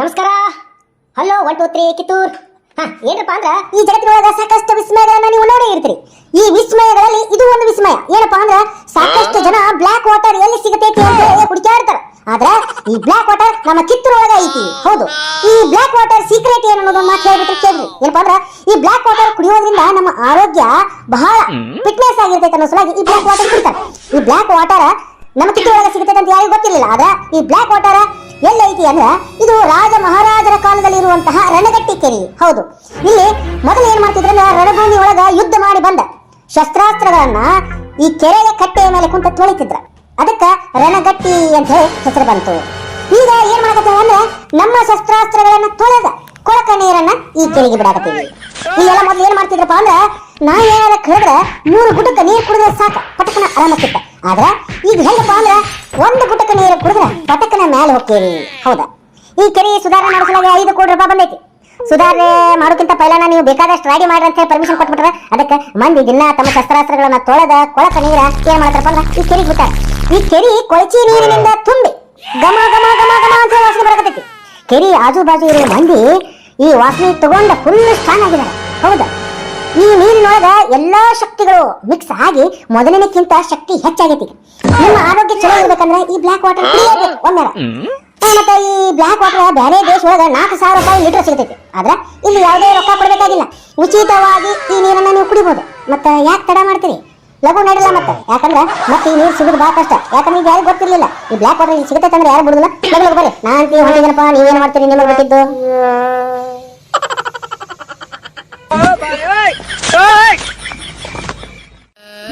ನಮಸ್ಕಾರ. Hello one two three Kittur. ಹಾ ಏನಪ್ಪಾ ಅಂದ್ರ ಈ ಜಗತ್ತಿನೊಳಗ ಸಾಕಷ್ಟು ವಿಸ್ಮಯಗಳನ್ನ ನೀವು ನೋಡೇ ಇರ್ತೀರಿ. ಈ ವಿಸ್ಮಯಗಳಲ್ಲಿ ಇದು ಒಂದು ವಿಸ್ಮಯ. ಏನಪ್ಪಾ ಅಂದ್ರ ಸಾಕಷ್ಟು ಜನ ಬ್ಲಾಕ್ ವಾಟರ್ ಎಲ್ಲಿ ಸಿಗತೈತಿ ಅಂತ ಹೇಳಿ ಆದ್ರ ಈ ಬ್ಲಾಕ್ ವಾಟರ್ ನಮ್ಮ ಕಿತ್ತೂರ್ ಒಳಗ ಐತಿ. ಹೌದು. ಈ ಬ್ಲಾಕ್ ವಾಟರ್ ಸೀಕ್ರೆಟ್ ಏನು ಅನ್ನೋದನ್ನ ಮಾತು ಕೇಳ್ರಿ. ಏನಪ್ಪಾ ಅಂದ್ರ ಈ ಬ್ಲಾಕ್ ವಾಟರ್ ಕುಡಿಯೋದ್ರಿಂದ ನಮ್ಮ ಆರೋಗ್ಯ ಬಹಳ ಫಿಟ್ನೆಸ್ ಆಗಿರ್ತೈತೆ ಅನ್ನೋ ಸಲುವಾಗಿ ಈ ಬ್ಲಾಕ್ ವಾಟರ್ ಕುಡಿತಾರೆ. ಈ ಬ್ಲಾಕ್ ವಾಟರ್ ನಮ್ಮ ಕಿತ್ತೂರ್ ಒಳಗ ಸಿಗತೈತೆ ಅಂತ ಯಾರಿಗೂ ಗೊತ್ತಿರಲಿಲ್ಲ. ಆದ್ರ ಈ ಬ್ಲಾಕ್ ವಾಟರ್ ಎಲ್ಲೈತಿ ಅಂದ್ರೆ ಇದು ರಾಜ ಮಹಾರಾಜರ ಕಾಲದಲ್ಲಿ ಇರುವಂತಹ ರಣಗಟ್ಟಿ ಕೆರೆ. ಹೌದು. ಇಲ್ಲಿ ಮೊದಲು ಏನ್ ಮಾಡ್ತಿದ್ರೆ ರಣಭೂಮಿ ಒಳಗ ಯುದ್ಧ ಮಾಡಿ ಬಂದ. ಶಸ್ತ್ರಾಸ್ತ್ರಗಳನ್ನ ಈ ಕೆರೆಯ ಕಟ್ಟೆಯ ಮೇಲೆ ಕುಂತ ತೊಳಿತಿದ್ರ. ಅದಕ್ಕ ರಣಗಟ್ಟಿ ಅಂತ ಹೇಳಿ ಹೆಸರು ಬಂತು. ಈಗ ಏನ್ ಮಾಡಕತ್ತೀವಿ ಅಂದ್ರೆ ನಮ್ಮ ಶಸ್ತ್ರಾಸ್ತ್ರಗಳನ್ನ ತೊಳೆದ ಕೊಳಕ ನೀರನ್ನ ಈ ಕೆರೆಗೆ ಬಿಡಾಕತ್ತೀವಿ. ಈಗೆಲ್ಲ ಮೊದಲು ಏನ್ ಮಾಡ್ತಿದ್ರಪ್ಪ ಅಂದ್ರೆ ನಾ ಏನಾರ ಕೇಳಿದ್ರೆ ಮೂರು ಗುಡ್ಡಕ್ಕೆ ನೀರು ಕುಡಿದ್ರೆ ಸಾಕ. ಪಟಕನ ಆರಾಮಕ್ಕಿತ್ತ ಆದ್ರೆ ಈಗ ಹೆಂಗಪ್ಪ ಅಂದ್ರ ಒಂದು ಗುಟಕ ನೀರು ಕುಡಿದ್ರೆ ಪಟಕನ ಮೇಲೆ ಹೋಗ್ತೀರಿ. ಹೌದಾ? ಈ ಕೆರೆ ಸುಧಾರಣೆ ಮಾಡಿಸಲಾಗಿ ಐದು ಕೋಟಿ ರೂಪಾಯಿ ಬಂದೈತಿ. ಸುಧಾರಣೆ ಮಾಡೋಕ್ಕಿಂತ ಪೈಲಾನ ನೀವು ಬೇಕಾದಷ್ಟು ರೆಡಿ ಮಾಡ್ರಿ ಅಂತ ಪರ್ಮಿಷನ್ ಕೊಟ್ಬಿಟ್ರೆ ಅದಕ್ಕೆ ಮಂದಿ ದಿನ ತಮ್ಮ ಶಸ್ತ್ರಾಸ್ತ್ರಗಳನ್ನ ತೊಳೆದ ಕೊಳಕ ನೀರ ಏನ್ ಮಾಡ್ತಾರಪ್ಪ ಅಂದ್ರೆ ಈ ಕೆರೆಗೆ ಬಿಟ್ಟಾರ. ಈ ಕೆರೆ ಕೊಳಚಿ ನೀರಿನಿಂದ ತುಂಬಿ ಗಮ ಗಮ ಗಮ ಗಮ ಅಂತ ವಾಸನೆ ಬರಕತ್ತೈತಿ. ಕೆರೆ ಆಜು ಬಾಜು ಇರೋ ಮಂದಿ ಈ ವಾಸನೆ ತಗೊಂಡ ಫುಲ್ ಸ್ಟ್ರಾಂಗ್ ಆಗಿದ್ದಾರೆ. ಹೌದಾ? ಈ ನೀರಿನೊಳಗ ಎಲ್ಲಾ ಶಕ್ತಿಗಳು ಮಿಕ್ಸ್ ಆಗಿ ಮೊದಲಿನಕ್ಕಿಂತ ಶಕ್ತಿ ಹೆಚ್ಚಾಗೈತಿ. ನಿಮ್ಮ ಆರೋಗ್ಯ ಚಲೋ ಇರ್ಬೇಕಂದ್ರೆ ಈ ಬ್ಲಾಕ್ ವಾಟರ್ ಕುಡಿಯಬೇಕು ಮತ್ತೆ ಈ ಬ್ಲಾಕ್ ವಾಟರ್ ಬೇರೆ ದೇಶ ಒಳಗ ನಾಲ್ಕು ಸಾವಿರ ರೂಪಾಯಿ ಲೀಟರ್ ಸಿಗ್ತೈತಿ. ಆದ್ರೆ ಇಲ್ಲಿ ಯಾವುದೇ ರೊಕ್ಕ ಕೊಡಬೇಕಾಗಿಲ್ಲ. ಉಚಿತವಾಗಿ ಈ ನೀರನ್ನ ನೀವು ಕುಡಿಬಹುದು ಮತ್ತೆ ಯಾಕೆ ತಡ ಮಾಡ್ತೀರಿ? ಲಘು ನಡಿಲ್ಲ ಮತ್ತೆ. ಯಾಕಂದ್ರೆ ಮತ್ತೆ ಈ ನೀರು ಸಿಗೋದು ಬಹಳ ಕಷ್ಟ. ಯಾಕಂದ್ರೆ ಈಗ ಯಾರಿಗೂ ಗೊತ್ತಿರಲಿಲ್ಲ. ಈ ಬ್ಲಾಕ್ ವಾಟರ್ ಇಲ್ಲಿ ಸಿಗುತ್ತೆ ಅಂದ್ರೆ ಯಾರು ಬಿಡುದಿಲ್ಲ. ಲಘು ಲಘು ಬರ್ರಿ. ನಾ ಅಂತೀವಿ ಹೊಂಟಿದ್ದೀನಪ್ಪ ನೀವೇನ್ ಮಾಡ್ತೀರಿ? ನಿಮಗೆ ಗೊತ್ತಿದ್ದು